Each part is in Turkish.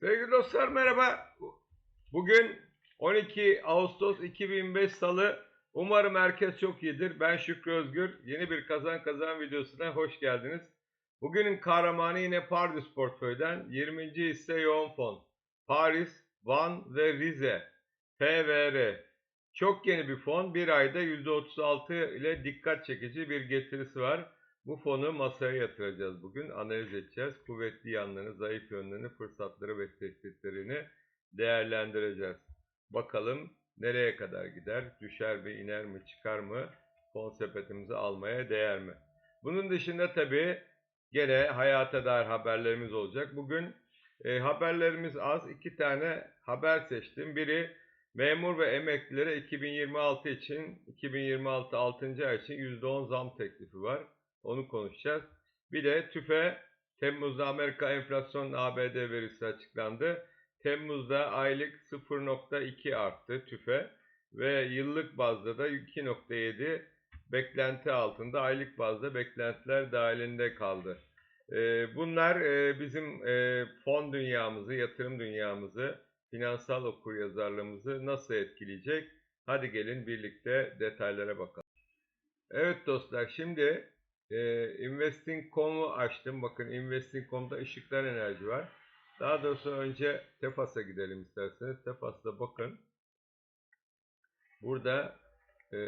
Sevgili dostlar merhaba. Bugün 12 Ağustos 2005 Salı. Umarım herkes çok iyidir. Ben Şükrü Özgür. Yeni bir kazan kazan videosuna hoş geldiniz. Bugünün kahramanı yine Pardus Portföy'den 20. hisse yoğun fon. Paris, Van ve Rize. PVR. Çok yeni bir fon. Bir ayda %36 ile dikkat çekici bir getirisi var. Bu fonu masaya yatıracağız bugün. Analiz edeceğiz. Kuvvetli yanlarını, zayıf yönlerini, fırsatları ve tehditlerini değerlendireceğiz. Bakalım nereye kadar gider? Düşer mi, iner mi, çıkar mı? Fon sepetimizi almaya değer mi? Bunun dışında tabii gene hayata dair haberlerimiz olacak. Bugün e, haberlerimiz az. İki tane haber seçtim. Biri memur ve emeklilere 2026 için, 2026 6. ay için %10 zam teklifi var. Onu konuşacağız. Bir de TÜFE Temmuz'da Amerika enflasyon ABD verisi açıklandı. Temmuz'da aylık 0.2 arttı TÜFE ve yıllık bazda da 2.7 beklenti altında aylık bazda beklentiler dahilinde kaldı. Ee, Bunlar e, bizim e, fon dünyamızı, yatırım dünyamızı, finansal okuryazarlığımızı nasıl etkileyecek? Hadi gelin birlikte detaylara bakalım. Evet dostlar şimdi e, Investing.com'u açtım. Bakın Investing.com'da ışıklar enerji var. Daha doğrusu önce Tefas'a gidelim isterseniz. Tefas'ta bakın. Burada e,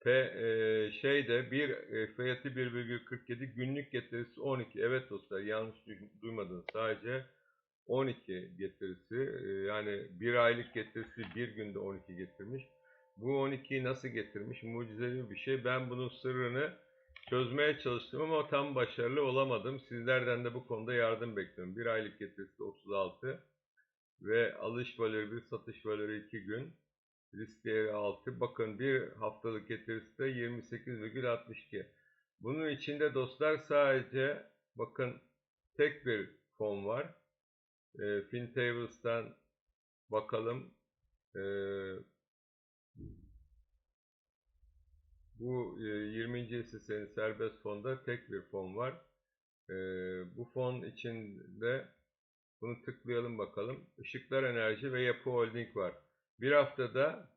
P, e, şeyde bir e, fiyatı 1,47 günlük getirisi 12. Evet dostlar yanlış du- duymadınız. Sadece 12 getirisi e, yani bir aylık getirisi bir günde 12 getirmiş. Bu 12'yi nasıl getirmiş? Mucizevi bir şey. Ben bunun sırrını çözmeye çalıştım ama tam başarılı olamadım. Sizlerden de bu konuda yardım bekliyorum. Bir aylık getirisi 36 ve alış valörü 1, satış valörü 2 gün. Risk değeri 6. Bakın bir haftalık getirisi de 28,62. Bunun içinde dostlar sadece bakın tek bir fon var. E, FinTables'tan bakalım. E, bu e, 20. hissenin serbest fonda tek bir fon var. E, bu fon içinde bunu tıklayalım bakalım. Işıklar Enerji ve Yapı Holding var. Bir haftada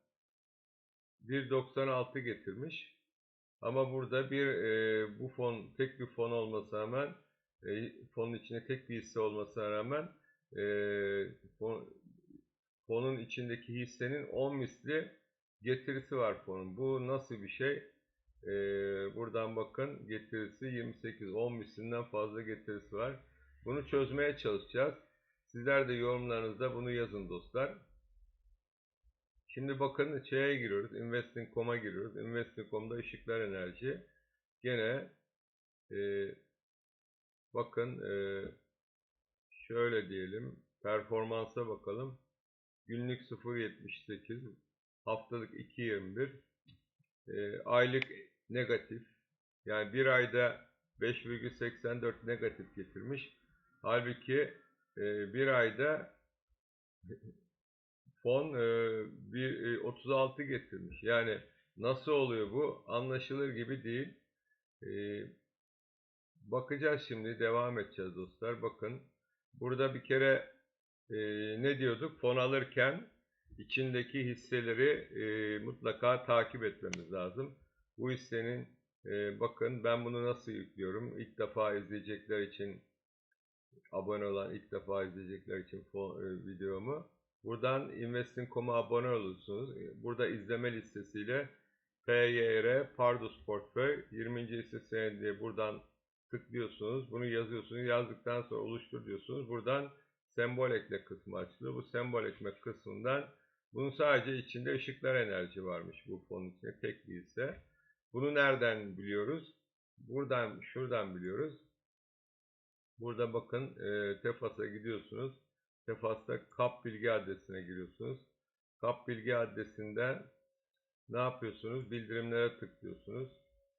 1.96 getirmiş. Ama burada bir e, bu fon tek bir fon olmasına rağmen e, fonun içinde tek bir hisse olmasına rağmen e, fon, fonun içindeki hissenin 10 misli getirisi var fonun. Bu nasıl bir şey? Ee, buradan bakın getirisi 28, 10 mislinden fazla getirisi var. Bunu çözmeye çalışacağız. Sizler de yorumlarınızda bunu yazın dostlar. Şimdi bakın şeye giriyoruz. Investing.com'a giriyoruz. Investing.com'da ışıklar enerji. Gene e, bakın e, şöyle diyelim. Performansa bakalım. Günlük 0.78 haftalık 2.21 e, aylık negatif. Yani bir ayda 5,84 negatif getirmiş. Halbuki e, bir ayda fon e, bir, e, 36 getirmiş. Yani nasıl oluyor bu? Anlaşılır gibi değil. E, bakacağız şimdi. Devam edeceğiz dostlar. Bakın. Burada bir kere e, ne diyorduk? Fon alırken içindeki hisseleri e, mutlaka takip etmemiz lazım. Bu hissenin e, bakın ben bunu nasıl yüklüyorum? İlk defa izleyecekler için abone olan ilk defa izleyecekler için e, videomu. Buradan Investing.com'a abone olursunuz. E, Burada izleme listesiyle PYR Pardus Portföy 20. hisse senedi buradan tıklıyorsunuz. Bunu yazıyorsunuz. Yazdıktan sonra oluştur diyorsunuz. Buradan sembol ekle kısmı açılıyor. Bu sembol ekmek kısmından bunun sadece içinde ışıklar enerji varmış bu fonun içinde tek bir hisse. Bunu nereden biliyoruz? Buradan, şuradan biliyoruz. Burada bakın e, Tefas'a gidiyorsunuz. Tefas'ta kap bilgi adresine giriyorsunuz. Kap bilgi adresinden ne yapıyorsunuz? Bildirimlere tıklıyorsunuz.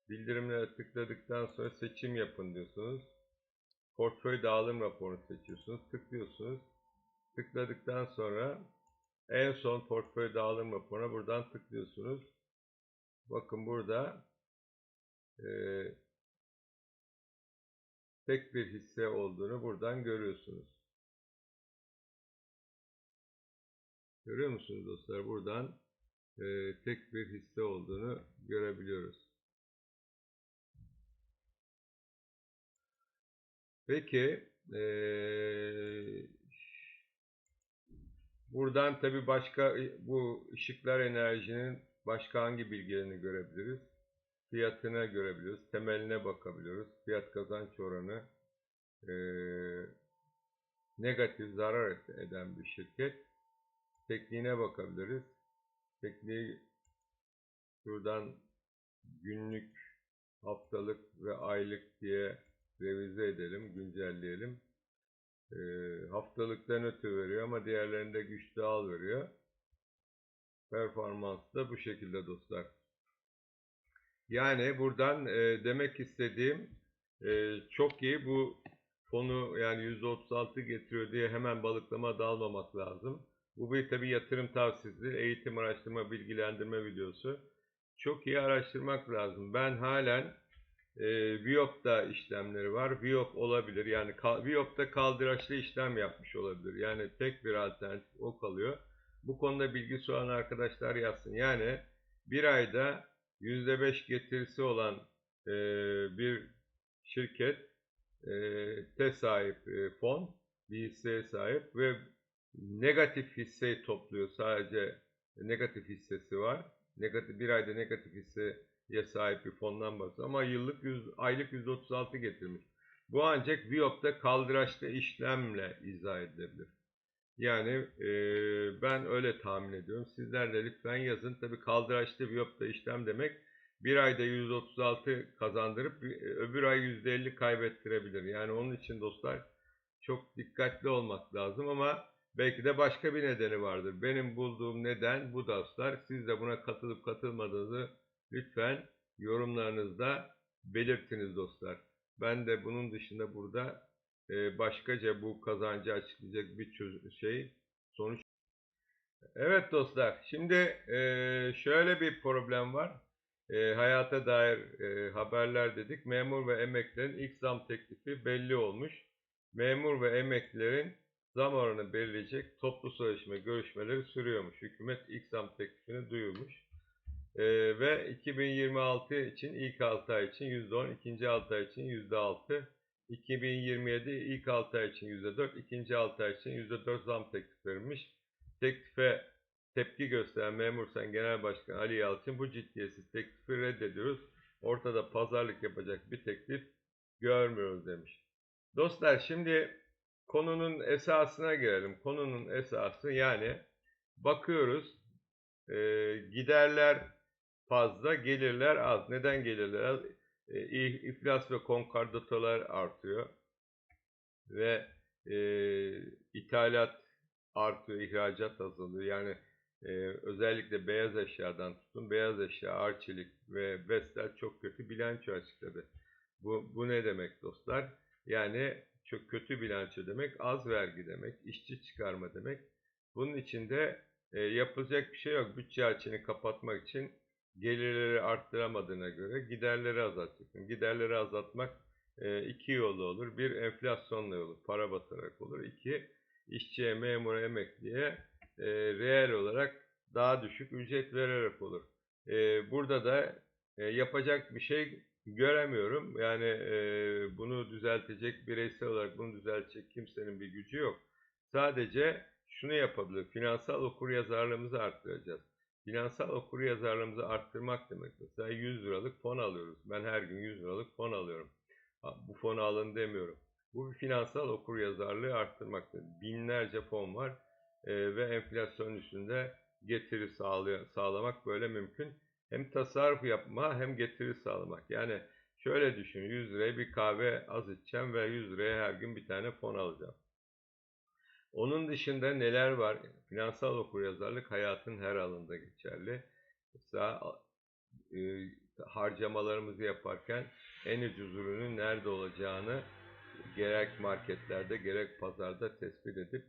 Bildirimlere tıkladıktan sonra seçim yapın diyorsunuz. Portföy dağılım raporunu seçiyorsunuz. Tıklıyorsunuz. Tıkladıktan sonra en son portföy dağılım raporuna buradan tıklıyorsunuz. Bakın burada e, tek bir hisse olduğunu buradan görüyorsunuz. Görüyor musunuz dostlar? Buradan e, tek bir hisse olduğunu görebiliyoruz. Peki, e, buradan tabi başka bu ışıklar enerjinin başka hangi bilgilerini görebiliriz? Fiyatına görebiliyoruz. Temeline bakabiliyoruz. Fiyat kazanç oranı e, negatif zarar eden bir şirket. Tekniğine bakabiliriz. Tekniği şuradan günlük, haftalık ve aylık diye revize edelim, güncelleyelim. E, haftalıktan ötü veriyor ama diğerlerinde güçlü al veriyor. Performans da bu şekilde dostlar. Yani buradan e, demek istediğim e, çok iyi bu fonu yani %36 getiriyor diye hemen balıklama dalmamak lazım. Bu bir tabi yatırım tavsiyesi, eğitim, araştırma, bilgilendirme videosu. Çok iyi araştırmak lazım. Ben halen e, Viyop'ta işlemleri var. Viyop olabilir. Yani Viyop'ta kaldıraçlı işlem yapmış olabilir. Yani tek bir alternatif o kalıyor. Bu konuda bilgisi olan arkadaşlar yazsın. Yani bir ayda %5 getirisi olan e, bir şirket e, te sahip e, fon, bir hisseye sahip ve negatif hisseyi topluyor. Sadece negatif hissesi var. Negatif bir ayda negatif hisseye sahip bir fondan bahsediyor ama yıllık 100, aylık %36 getirmiş. Bu ancak Viyop'ta kaldıraçlı işlemle izah edilebilir. Yani e, ben öyle tahmin ediyorum. Sizler de lütfen yazın. Tabi kaldıraçlı Viyop'ta işlem demek bir ayda 136 kazandırıp öbür ay %50 kaybettirebilir. Yani onun için dostlar çok dikkatli olmak lazım ama belki de başka bir nedeni vardır. Benim bulduğum neden bu dostlar. Siz de buna katılıp katılmadığınızı lütfen yorumlarınızda belirtiniz dostlar. Ben de bunun dışında burada başkaca bu kazancı açıklayacak bir şey sonuç. Evet dostlar şimdi şöyle bir problem var e, hayata dair e, haberler dedik. Memur ve emeklilerin ilk zam teklifi belli olmuş. Memur ve emeklilerin zam oranı belirleyecek toplu sözleşme görüşmeleri sürüyormuş. Hükümet ilk zam teklifini duyurmuş. E, ve 2026 için ilk 6 ay için %10, ikinci 6 ay için %6, 2027 ilk 6 ay için %4, ikinci 6 ay için %4 zam teklif verilmiş. Teklife tepki gösteren Memur Sen Genel Başkan Ali Yalçın bu ciddiyetsiz teklifi reddediyoruz. Ortada pazarlık yapacak bir teklif görmüyoruz demiş. Dostlar şimdi konunun esasına gelelim. Konunun esası yani bakıyoruz e, giderler fazla, gelirler az. Neden gelirler az? E, iflas ve konkordatolar artıyor ve e, ithalat artıyor, ihracat azalıyor. Yani e, özellikle beyaz eşyadan tutun, beyaz eşya, arçelik ve Vestel çok kötü bilanço açıkladı. Bu, bu ne demek dostlar? Yani çok kötü bilanço demek, az vergi demek, işçi çıkarma demek. Bunun içinde e, yapılacak bir şey yok. Bütçe açığını kapatmak için gelirleri arttıramadığına göre giderleri azaltacaksın. Giderleri azaltmak e, iki yolu olur. Bir enflasyonla olur, para basarak olur. İki işçiye, memura, emekliye e, reel olarak daha düşük ücret vererek olur. E, burada da e, yapacak bir şey göremiyorum. Yani e, bunu düzeltecek, bireysel olarak bunu düzeltecek kimsenin bir gücü yok. Sadece şunu yapabilir. Finansal okuryazarlığımızı arttıracağız. Finansal okuryazarlığımızı arttırmak demek. Mesela 100 liralık fon alıyoruz. Ben her gün 100 liralık fon alıyorum. Bu fonu alın demiyorum. Bu bir finansal okuryazarlığı arttırmak. Binlerce fon var e, ve enflasyon üstünde getiri sağlay sağlamak böyle mümkün. Hem tasarruf yapma hem getiri sağlamak. Yani şöyle düşün 100 liraya bir kahve az içeceğim ve 100 liraya her gün bir tane fon alacağım. Onun dışında neler var? Finansal okuryazarlık hayatın her alanında geçerli. Mesela e, harcamalarımızı yaparken en ucuz ürünün nerede olacağını gerek marketlerde gerek pazarda tespit edip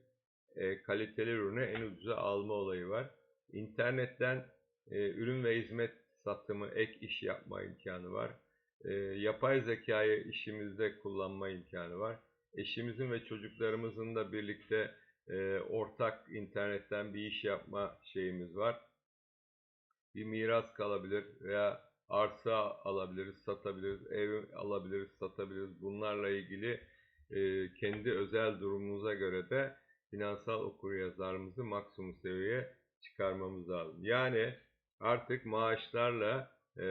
e, kaliteli ürünü en ucuza alma olayı var. İnternetten e, ürün ve hizmet satımı, ek iş yapma imkanı var. E, yapay zekayı işimizde kullanma imkanı var. Eşimizin ve çocuklarımızın da birlikte e, ortak internetten bir iş yapma şeyimiz var. Bir miras kalabilir veya arsa alabiliriz, satabiliriz, ev alabiliriz, satabiliriz. Bunlarla ilgili e, kendi özel durumumuza göre de finansal okuryazarlığımızı maksimum seviyeye çıkarmamız lazım. Yani artık maaşlarla e,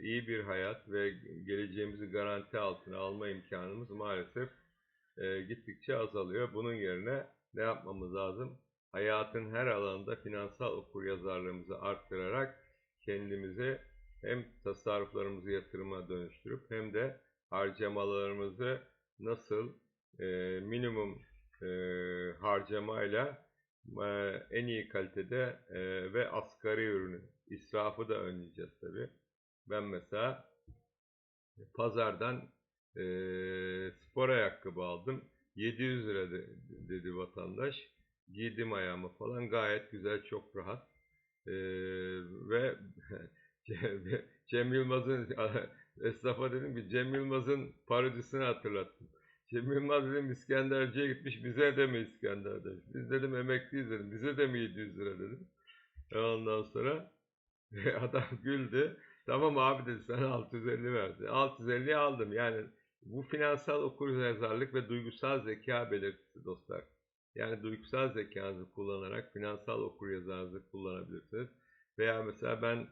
iyi bir hayat ve geleceğimizi garanti altına alma imkanımız maalesef e, gittikçe azalıyor. Bunun yerine ne yapmamız lazım? Hayatın her alanında finansal okuryazarlığımızı arttırarak kendimizi hem tasarruflarımızı yatırıma dönüştürüp hem de harcamalarımızı nasıl e, minimum e, harcamayla en iyi kalitede ve asgari ürünü israfı da önleyeceğiz tabi. Ben mesela pazardan e, spor ayakkabı aldım. 700 lira de, dedi vatandaş. Giydim ayağıma falan gayet güzel çok rahat. Ve Cem Yılmaz'ın esnafa dedim ki Cem Yılmaz'ın parodisini hatırlattım. Cem Yılmaz dedim İskenderci'ye gitmiş bize de mi İskender demiş. Biz dedim emekliyiz dedim bize de mi 700 lira dedim. Ondan sonra adam güldü. Tamam abi dedi sana 650 verdi. 650'yi aldım. Yani bu finansal okuryazarlık ve duygusal zeka belirtisi dostlar. Yani duygusal zekanızı kullanarak finansal okuryazarlığınızı kullanabilirsiniz. Veya mesela ben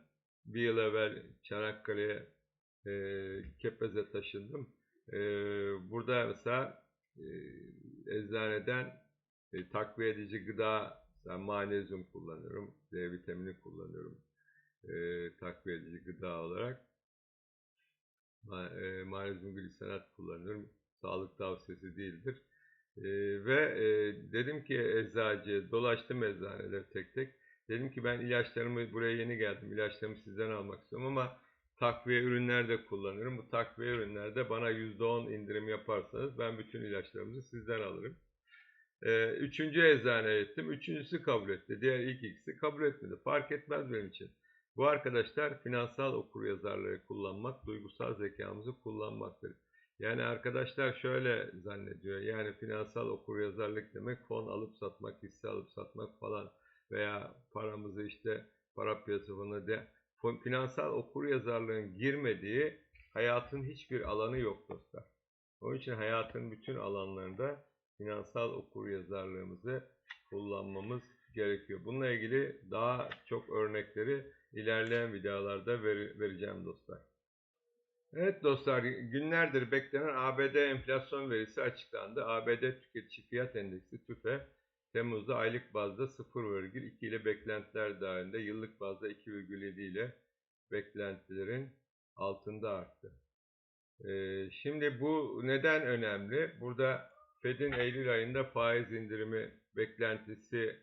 bir yıl evvel Çanakkale'ye e, Kepez'e taşındım. E, burada mesela e, eczaneden e, takviye edici gıda, mesela magnezyum kullanıyorum, D vitamini kullanıyorum e, takviye edici gıda olarak. Ma, e, magnezyum glisenat kullanıyorum. Sağlık tavsiyesi değildir. E, ve e, dedim ki eczacıya, dolaştım eczaneleri tek tek. Dedim ki ben ilaçlarımı buraya yeni geldim. İlaçlarımı sizden almak istiyorum ama takviye ürünler de kullanıyorum. Bu takviye ürünlerde bana %10 indirim yaparsanız ben bütün ilaçlarımızı sizden alırım. Ee, üçüncü eczane ettim. Üçüncüsü kabul etti. Diğer ilk ikisi kabul etmedi. Fark etmez benim için. Bu arkadaşlar finansal okuryazarlığı kullanmak, duygusal zekamızı kullanmaktır. Yani arkadaşlar şöyle zannediyor. Yani finansal okuryazarlık demek fon alıp satmak, hisse alıp satmak falan veya paramızı işte para piyasasına de finansal okuryazarlığın girmediği hayatın hiçbir alanı yok dostlar. Onun için hayatın bütün alanlarında finansal okuryazarlığımızı kullanmamız gerekiyor. Bununla ilgili daha çok örnekleri ilerleyen videolarda ver, vereceğim dostlar. Evet dostlar günlerdir beklenen ABD enflasyon verisi açıklandı. ABD tüketici fiyat endeksi TÜFE Temmuz'da aylık bazda 0,2 ile beklentiler dahilinde yıllık bazda 2,7 ile beklentilerin altında arttı. Ee, şimdi bu neden önemli? Burada Fed'in Eylül ayında faiz indirimi beklentisi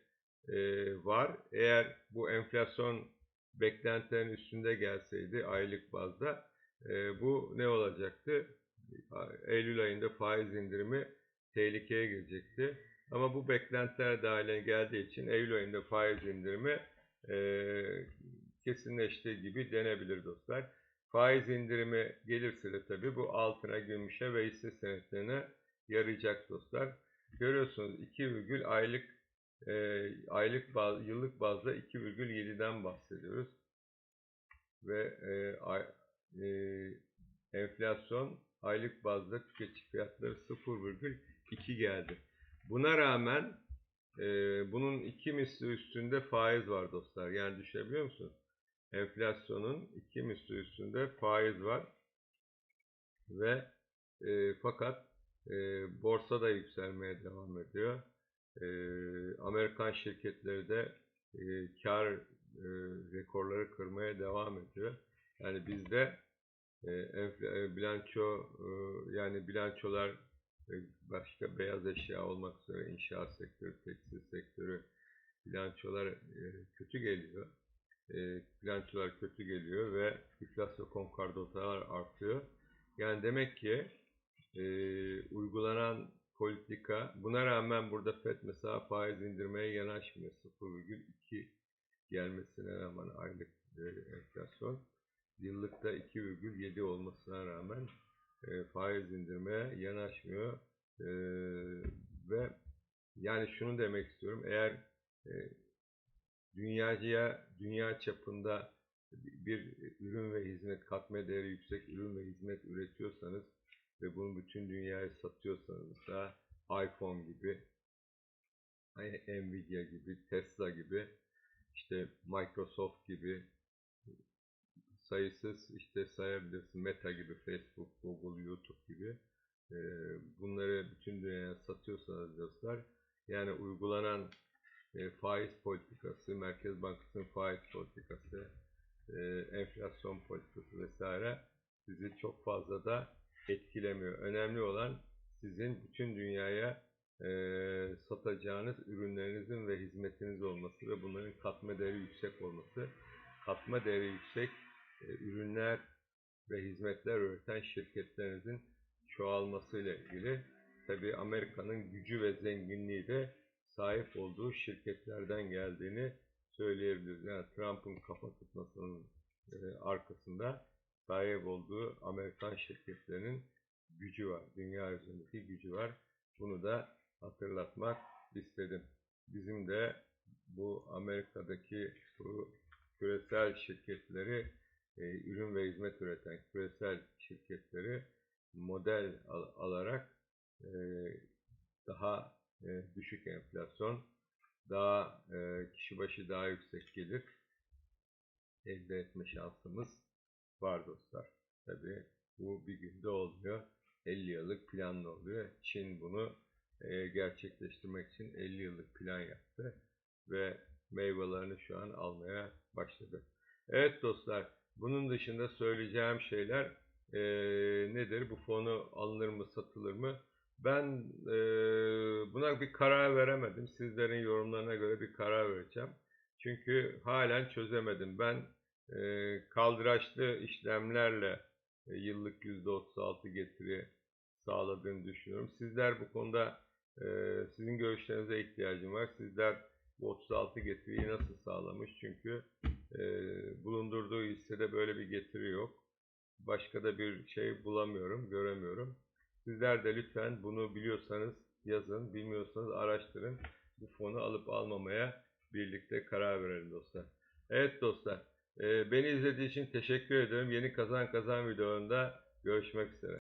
e, var. Eğer bu enflasyon beklentilerin üstünde gelseydi aylık bazda e, bu ne olacaktı? Eylül ayında faiz indirimi tehlikeye girecekti. Ama bu beklentiler dahiline geldiği için Eylül ayında faiz indirimi e, kesinleştiği gibi denebilir dostlar. Faiz indirimi gelirse de tabii bu altına, gümüşe ve hisse senetlerine yarayacak dostlar. Görüyorsunuz 2, aylık e, aylık baz, yıllık bazda 2,7'den bahsediyoruz. Ve e, ay, e, enflasyon aylık bazda tüketici fiyatları 0,2 geldi. Buna rağmen e, bunun iki misli üstünde faiz var dostlar. Yani düşebiliyor musunuz? Enflasyonun iki misli üstünde faiz var. Ve e, fakat e, borsa da yükselmeye devam ediyor. E, Amerikan şirketleri de e, kar e, rekorları kırmaya devam ediyor. Yani bizde e, e, bilanço e, yani bilançolar başka beyaz eşya olmak üzere inşaat sektörü, tekstil sektörü bilançolar e, kötü geliyor. E, bilançolar kötü geliyor ve iflas ve konkordalar artıyor. Yani demek ki e, uygulanan politika buna rağmen burada FED mesela faiz indirmeye yanaşmıyor. 0,2 gelmesine rağmen aylık enflasyon yıllıkta 2,7 olmasına rağmen e, faiz indirmeye yanaşmıyor e, ve yani şunu demek istiyorum. Eğer e, dünyacıya dünya çapında bir ürün ve hizmet katma değeri yüksek ürün ve hizmet üretiyorsanız ve bunu bütün dünyaya satıyorsanız mesela iPhone gibi Nvidia gibi Tesla gibi işte Microsoft gibi sayısız işte sayabilirsin Meta gibi Facebook, Google, YouTube gibi e, bunları bütün dünyaya satıyorsanız dostlar yani uygulanan e, faiz politikası, Merkez Bankası'nın faiz politikası, e, enflasyon politikası vesaire sizi çok fazla da etkilemiyor. Önemli olan sizin bütün dünyaya e, satacağınız ürünlerinizin ve hizmetiniz olması ve bunların katma değeri yüksek olması. Katma değeri yüksek ürünler ve hizmetler üreten şirketlerinizin çoğalmasıyla ilgili. Tabi Amerika'nın gücü ve zenginliği de sahip olduğu şirketlerden geldiğini söyleyebiliriz. Yani Trump'ın kafa tutmasının e, arkasında sahip olduğu Amerikan şirketlerinin gücü var. Dünya üzerindeki gücü var. Bunu da hatırlatmak istedim. Bizim de bu Amerika'daki bu küresel şirketleri, e, ürün ve hizmet üreten küresel şirketleri model al alarak e, daha e, düşük enflasyon, daha e, kişi başı daha yüksek gelir elde etme şansımız var dostlar. Tabi bu bir günde olmuyor. 50 yıllık planlı oluyor. Çin bunu e, gerçekleştirmek için 50 yıllık plan yaptı ve meyvelerini şu an almaya başladı. Evet dostlar, bunun dışında söyleyeceğim şeyler e, nedir? Bu fonu alınır mı, satılır mı? Ben e, buna bir karar veremedim. Sizlerin yorumlarına göre bir karar vereceğim. Çünkü halen çözemedim. Ben e, kaldıraçlı işlemlerle e, yıllık %36 getiri sağladığını düşünüyorum. Sizler bu konuda e, sizin görüşlerinize ihtiyacım var. Sizler bu 36 getiriyi nasıl sağlamış? Çünkü e, bulundurduğu hissede böyle bir getiri yok. Başka da bir şey bulamıyorum, göremiyorum. Sizler de lütfen bunu biliyorsanız yazın, bilmiyorsanız araştırın. Bu fonu alıp almamaya birlikte karar verelim dostlar. Evet dostlar, beni izlediği için teşekkür ederim. Yeni kazan kazan videolarında görüşmek üzere.